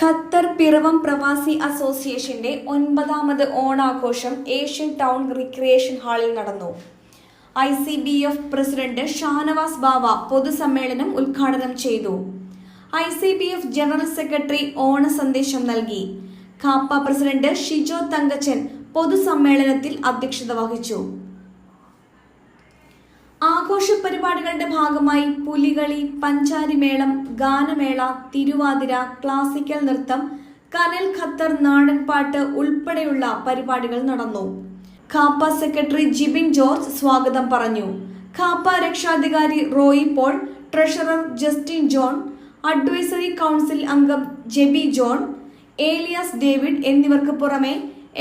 Qatar Piravom പ്രവാസി അസോസിയേഷന്റെ ഒൻപതാമത് ഓണാഘോഷം ഏഷ്യൻ ടൗൺ റിക്രിയേഷൻ ഹാളിൽ നടന്നു. I C B F president Shanavas Bava പൊതുസമ്മേളനം ഉദ്ഘാടനം ചെയ്തു. I C B F general secretary ഓണ സന്ദേശം നൽകി. കാപ്പ പ്രസിഡന്റ് ഷിജോ തങ്കച്ചൻ പൊതുസമ്മേളനത്തിൽ അധ്യക്ഷത വഹിച്ചു. ആഘോഷ പരിപാടികളുടെ ഭാഗമായി പുലികളി പഞ്ചാരിമേളം ഗാനമേള തിരുവാതിര ക്ലാസിക്കൽ നൃത്തം കനൽ ഖത്തർ നാടൻപാട്ട് ഉൾപ്പെടെയുള്ള പരിപാടികൾ നടന്നു. ഖാപ്പ സെക്രട്ടറി ജിബിൻ ജോർജ് സ്വാഗതം പറഞ്ഞു. ഖാപ്പ രക്ഷാധികാരി Roy Paul treasurer Justin John advisory council അംഗം ജെബി ജോൺ ഏലിയാസ് ഡേവിഡ് എന്നിവർക്ക് പുറമെ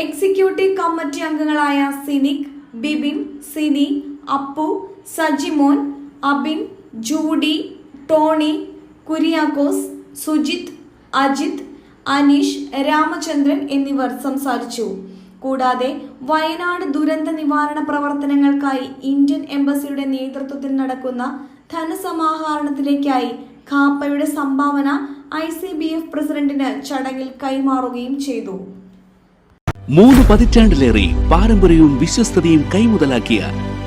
എക്സിക്യൂട്ടീവ് കമ്മിറ്റി അംഗങ്ങളായ scenic Bibin Sini Appu Sajimon Abin Judy Tony Kuriakose Sujith Ajith Aneesh Ramachandran എന്നിവർ സംസാരിച്ചു. കൂടാതെ വയനാട് ദുരന്ത നിവാരണ പ്രവർത്തനങ്ങൾക്കായി ഇന്ത്യൻ എംബസിയുടെ നേതൃത്വത്തിൽ നടക്കുന്ന ധനസമാഹരണത്തിലേക്കായി കാപ്പയുടെ സംഭാവന ഐ സി ബി എഫ് പ്രസിഡന്റിന് ചടങ്ങിൽ കൈമാറുകയും ചെയ്തു. മൂന്ന് പതിറ്റാണ്ടിലേറെ പാരമ്പര്യവും വിശ്വസ്തതയും കൈമുതലാക്കിയ